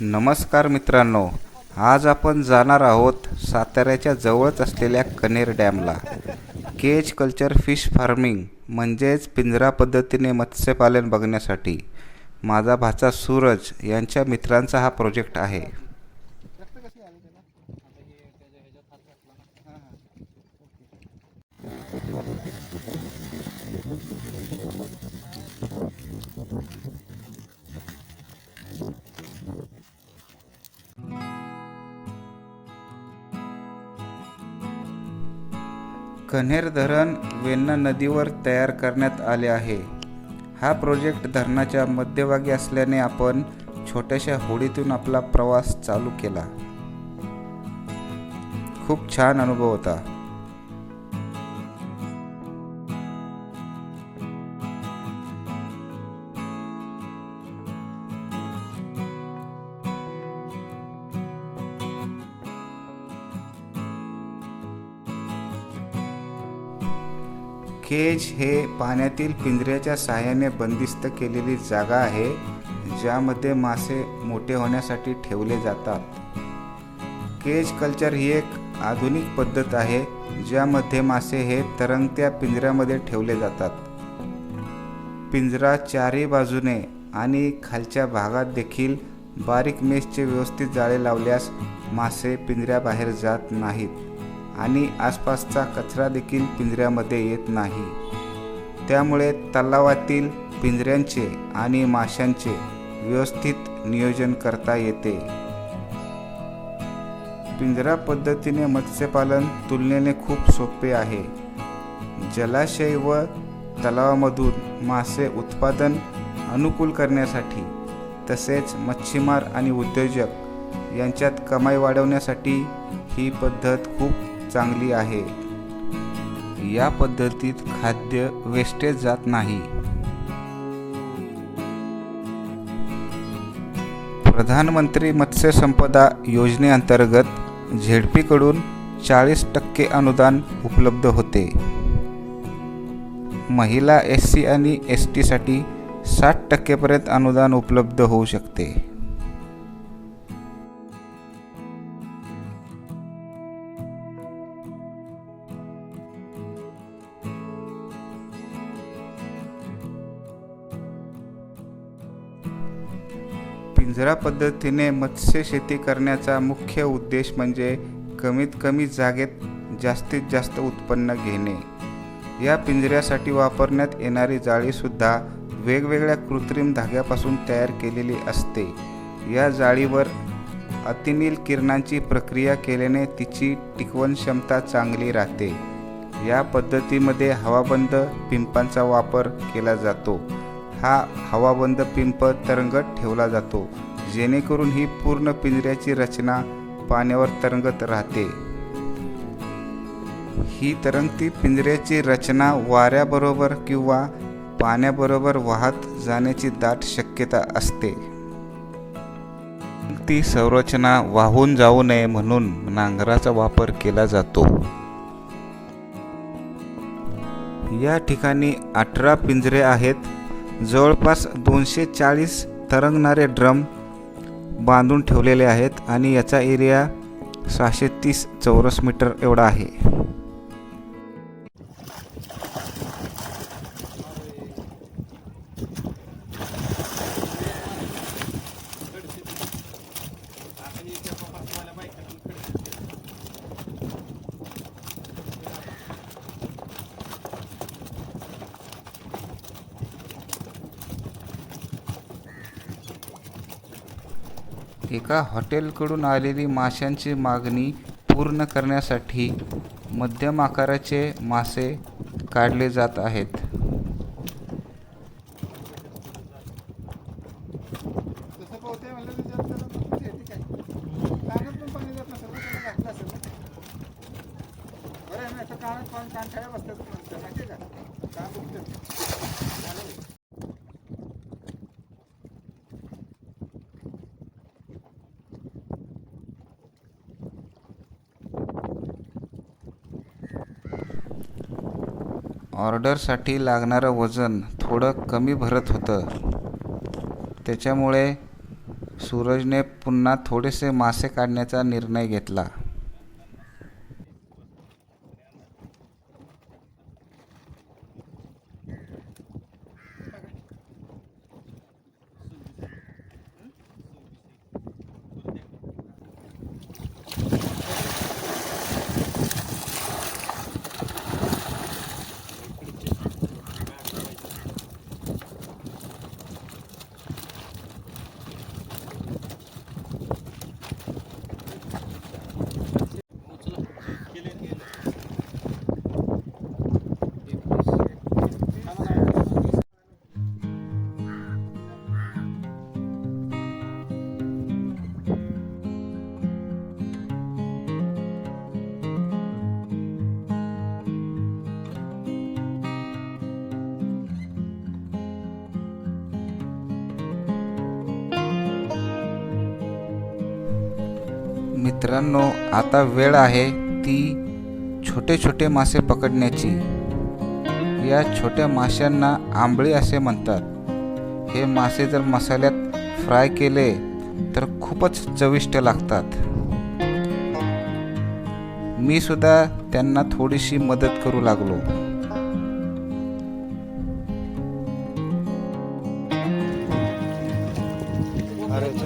नमस्कार मित्रांनो आज आपण जाणार आहोत साताऱ्याच्या जवळच असलेल्या कनेर डॅमला. केज कल्चर फिश फार्मिंग म्हणजेच पिंजरा पद्धतीने मत्स्यपालन बघण्यासाठी. माझा भाचा सूरज यांच्या मित्रांचा हा प्रोजेक्ट आहे. कन्हेर धरण वेन्ना नदीवर तयार करण्यात आले आहे. हा प्रोजेक्ट धरणाच्या मध्यभागी असल्याने आपण छोट्याशा होडीतून आपला प्रवास चालू केला. खूप छान अनुभव होता. केज हे पाण्यातील पिंजऱ्याच्या सहाय्याने बंदिस्त केलेली जागा आहे ज्यामध्ये मासे मोठे होण्यासाठी ठेवले जातात. केज कल्चर ही एक आधुनिक पद्धत आहे ज्यामध्ये मासे हे तरंगत्या पिंजऱ्यामध्ये ठेवले जातात. पिंजरा चारही बाजूने आणि खालच्या भागात देखील बारीक मेसचे व्यवस्थित जाळे लावल्यास मासे पिंजऱ्याबाहेर जात नाहीत. आणि आसपासचा कचरा देखील पिंजऱ्यामध्ये येत नाही. त्यामुळे तलावातील पिंजऱ्यांचे आणि माशांचे व्यवस्थित नियोजन करता येते. पिंजरा पद्धतीने मत्स्यपालन तुलनेने खूप सोपे आहे. जलाशय व तलावामधून मासे उत्पादन अनुकूल करण्यासाठी तसेच मच्छीमार आणि उद्योजक यांच्यात कमाई वाढवण्यासाठी ही पद्धत खूप चांगली आहे. या पद्धतीत खाद्य वेस्टेज जात नाही. प्रधानमंत्री मत्स्य संपदा योजनेअंतर्गत झेडपीकडून चाळीस टक्के अनुदान उपलब्ध होते. महिला एस सी आणि एस टीसाठी साठ टक्केपर्यंत अनुदान उपलब्ध होऊ शकते. पिंजरा पद्धतीने मत्स्य शेती करण्याचा मुख्य उद्देश म्हणजे कमीत कमी जागेत जास्तीत जास्त उत्पन्न घेणे. या पिंजऱ्यासाठी वापरण्यात येणारी जाळीसुद्धा वेगवेगळ्या कृत्रिम धाग्यापासून तयार केलेली असते. या जाळीवर अतिनील किरणांची प्रक्रिया केल्याने तिची टिकवण क्षमता चांगली राहते. या पद्धतीमध्ये हवाबंद पिंपांचा वापर केला जातो. हा हवाबंद पिंप तरंगत ठेवला जातो जेणेकरून ही पूर्ण पिंजऱ्याची रचना पाण्यावर तरंगत राहते. ही तरंगती पिंजऱ्याची रचना वाऱ्याबरोबर किंवा पाण्याबरोबर वाहत जाण्याची दाट शक्यता असते. ती संरचना वाहून जाऊ नये म्हणून नांगराचा वापर केला जातो. या ठिकाणी अठरा पिंजरे आहेत. जवळपास दोनशे चाळीस तरंगणारे ड्रम बांधून ठेवलेले आहेत आणि याचा एरिया सहाशे तीस चौरस मीटर एवढा आहे. एका हॉटेलकडून आलेली माशांची मागणी पूर्ण करण्यासाठी मध्यम आकाराचे मासे काढले जात आहेत. ऑर्डरसाठी लागणारं वजन थोडं कमी भरत होतं. त्याच्यामुळे सूरजने पुन्हा थोडेसे मासे काढण्याचा निर्णय घेतला. मित्रांनो आता वेळ आहे ती छोटे छोटे मासे पकडण्याची. या छोट्या माशांना आंबळी असे म्हणतात. हे मासे जर मसाल्यात फ्राय केले तर खूपच चविष्ट लागतात. मी सुद्धा त्यांना थोडीशी मदत करू लागलो. अरे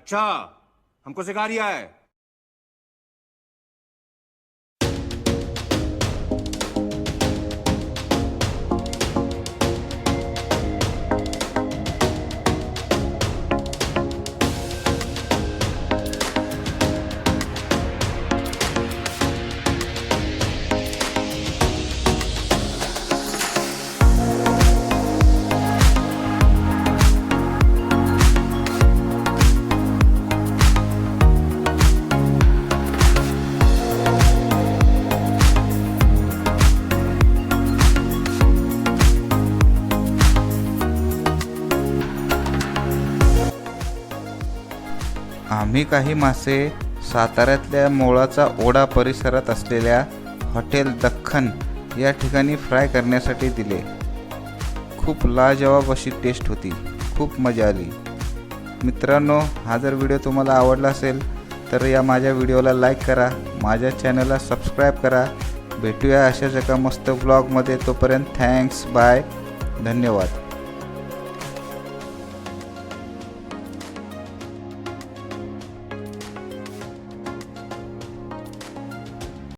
अच्छा हमको सिखा रिया है। मी काही मासे साताऱ्यातल्या मोळाचा ओढा परिसरात असलेल्या हॉटेल दख्खन या ठिकाणी फ्राय करण्यासाठी दिले. खूप लाजवाब अशी टेस्ट होती. खूप मजा आली. मित्रांनो हा जर व्हिडिओ तुम्हाला आवडला असेल तर या माझ्या व्हिडिओला लाईक करा माझ्या चॅनलला सबस्क्राईब करा. भेटूया अशाच एका मस्त ब्लॉगमध्ये. तोपर्यंत थँक्स बाय. धन्यवाद.